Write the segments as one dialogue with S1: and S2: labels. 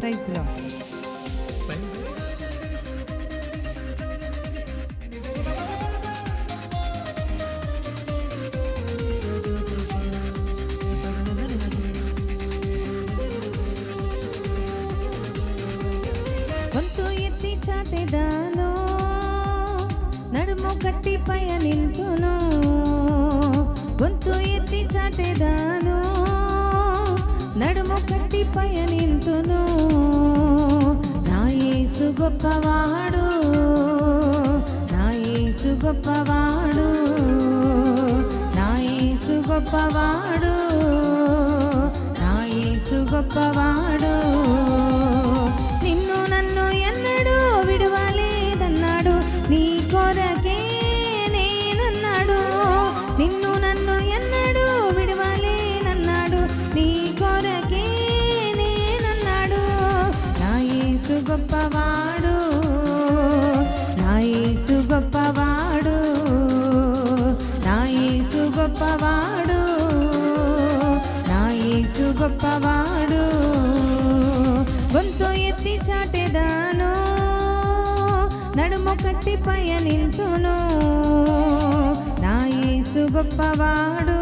S1: ప్రైజ్లో గొంతు ఎత్తి చాటెదాను నడుము కట్టి పయనింతును గొంతు ఎత్తి చాటెదాను నడుము కట్టి పయనింతును యేసు గొప్పవాడు. నా యేసు గొప్పవాడు. నా యేసు గొప్పవాడు. నా యేసు గొప్పవాడు. గొప్పవాడు. నా యేసు గొప్పవాడు. నా యేసు గొప్పవాడు. నా యేసు గొప్పవాడు. గొంతు ఎత్తి చాటెదాను. నడుము కట్టి పయనింతును నా యేసు గొప్పవాడు.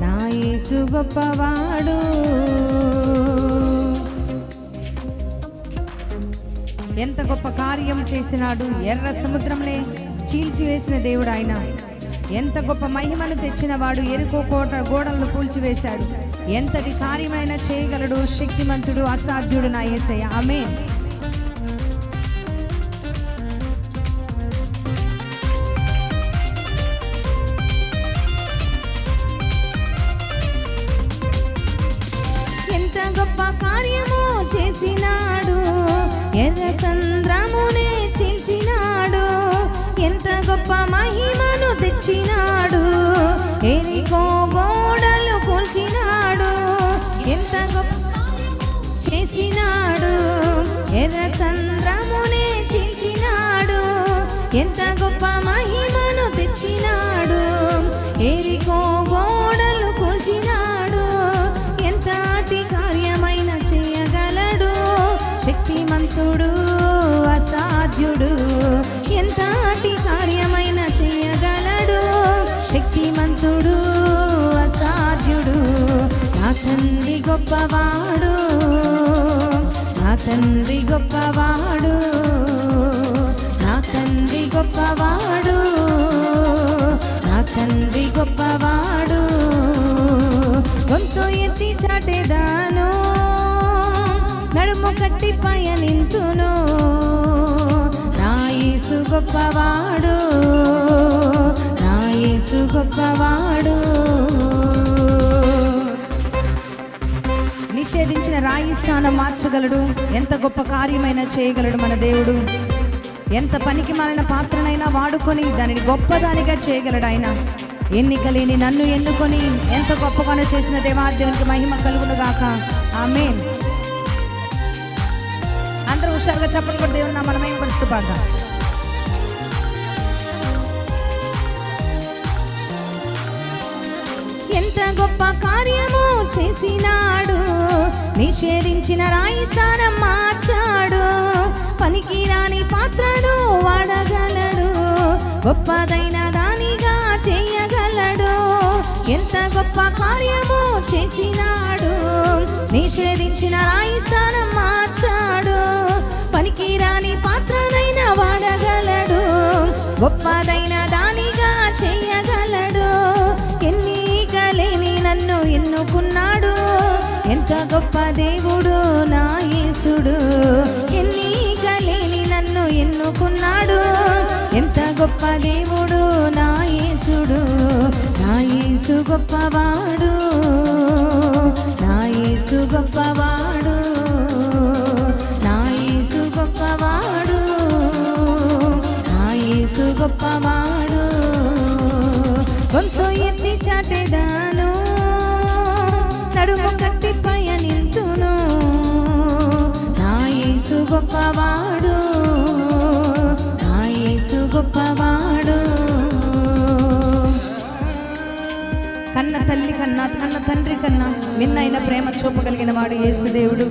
S1: నా యేసు గొప్పవాడు. ఎంత గొప్ప కార్యం చేసినాడు ఎర్ర సముద్రంలో చీల్చివేసిన దేవుడు ఆయన. ఎంత గొప్ప మహిమను తెచ్చిన వాడు ఎరుకో కోట గోడలను కూల్చివేశాడు. ఎంతటి కార్యమైన చేయగలడు శక్తిమంతుడు అసాధ్యుడు నా ఏసయ్య. ఆమె ఎంత గొప్ప కార్యము ఎర్ర సంద్రమునే చీల్చినాడు. ఎంత గొప్ప మహిమను తెచ్చినాడు. ఏరికో గోడలు కూల్చినాడు. ఎంతటి కార్యమైన చేయగలడు. శక్తిమంతుడు అసాధ్యుడు. ఎంతటి కార్యమైన చేయగలడు. శక్తిమంతుడు అసాధ్యుడు. నా తండ్రి గొప్పవాడు. తండ్రి గొప్పవాడు నా తండ్రి గొప్పవాడు నా తండ్రి గొప్పవాడు. గొంతు ఎత్తి చాటేదాను నడుము కట్టి పయనింతును నా యేసు గొప్పవాడు నా యేసు గొప్పవాడు. నిషేధించిన రాయి స్థానం మార్చగలడు. ఎంత గొప్ప కార్యమైనా చేయగలడు మన దేవుడు. ఎంత పనికి మాలిన పాత్రనైనా వాడుకొని దానిని గొప్పదానిగా చేయగలడు ఆయన. ఎన్నిక లేని నన్ను ఎన్నుకొని ఎంత గొప్పగానో చేసిన దేవాదేవునికి మహిమ కలుగును ఆమె అందరూ హుషారుగా చెప్పలు కూడా దేవుని మన మహిమ పరిస్థితి పాడదాం. ఎంత గొప్ప కార్యము చేసినాడు. నిషేధించిన రాయి స్థానం మార్చాడు. పనికి రాని పాత్రను వాడగలడు. గొప్పదైన దానిగా చేయగలడు. ఎంత గొప్ప కార్యము చేసినాడు. నిషేధించిన రాయి స్థానం మార్చాడు. పనికి రాని పాత్రనైన వాడగలడు. గొప్పదైన నన్ను ఎంత గొప్ప దేవుడు నా యేసుడు. నా యేసు గొప్పవాడు. నా యేసు గొప్పవాడు. నా యేసు గొప్పవాడు. నా యేసు గొప్పవాడు. గొంతు ఎత్తి చాటెదాను. నడుము కట్టి పయనింతును నా యేసు గొప్పవాడు. గొప్పవాడు. కన్న తల్లి కన్నా కన్న తండ్రి కన్నా మిన్నైన ప్రేమ చూపగలిగిన వాడు యేసుదేవుడు.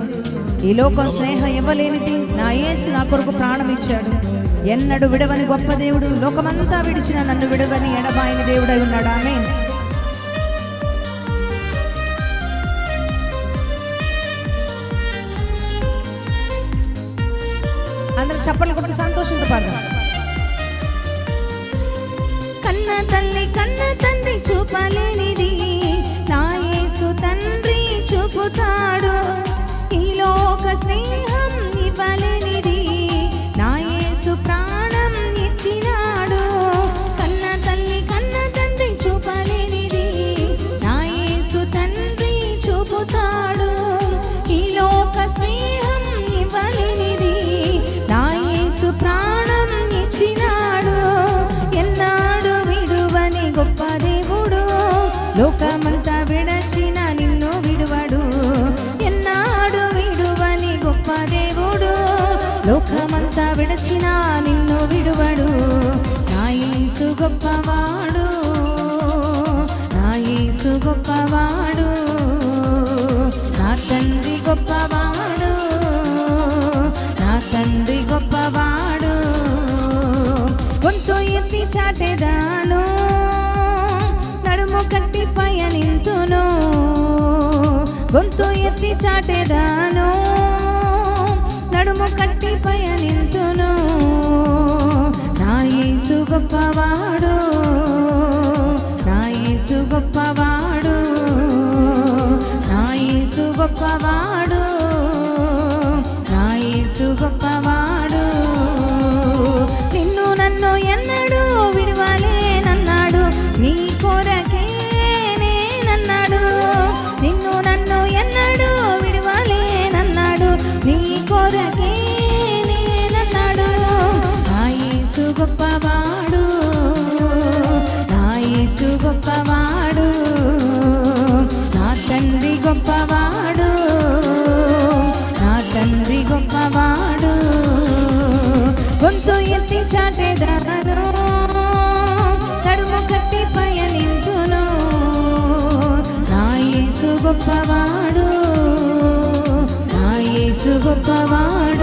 S1: ఈ లోకం స్నేహం ఇవ్వలేనిది. నా యేసు నా కొరకు ప్రాణం ఇచ్చాడు. ఎన్నడు విడవని గొప్ప దేవుడు లోకమంతా విడిచిన నన్ను విడవని ఎడబాయిన దేవుడై ఉన్నాడు. ఆమె అందరూ చప్పట్లు కొట్టి సంతోషంతో పడదాం. కన్న తల్లి కన్న తండ్రి చూపలేనిది. నా యేసు తండ్రి చూపుతాడు. ఈ లోక స్నేహం ఇవ్వలేనిది. విడువడు నా యేసు గొప్పవాడు నా యేసు గొప్పవాడు నా తండ్రి గొప్పవాడు. నా తండ్రి గొప్పవాడు. గొంతు ఎత్తి చాటెదాను. నడుము కట్టి పయనింతును గొంతు ఎత్తి చాటెదాను. నడుము కట్టి పయనింతును నా గొప్పవాడు. నా యేసు గొప్పవాడు. నా యేసు గొప్పవాడు. నా యేసు గొప్పవాడు. నిన్ను నన్ను ఎన్న గొప్పవాడు. నా యేసు గొప్పవాడు. నా తండ్రి గొప్పవాడు. నా తండ్రి గొప్పవాడు. గొంతు ఎత్తి చాటెదాను తడుము కట్టి పయనింతును నా యేసు గొప్పవాడు. నా యేసు గొప్పవాడు.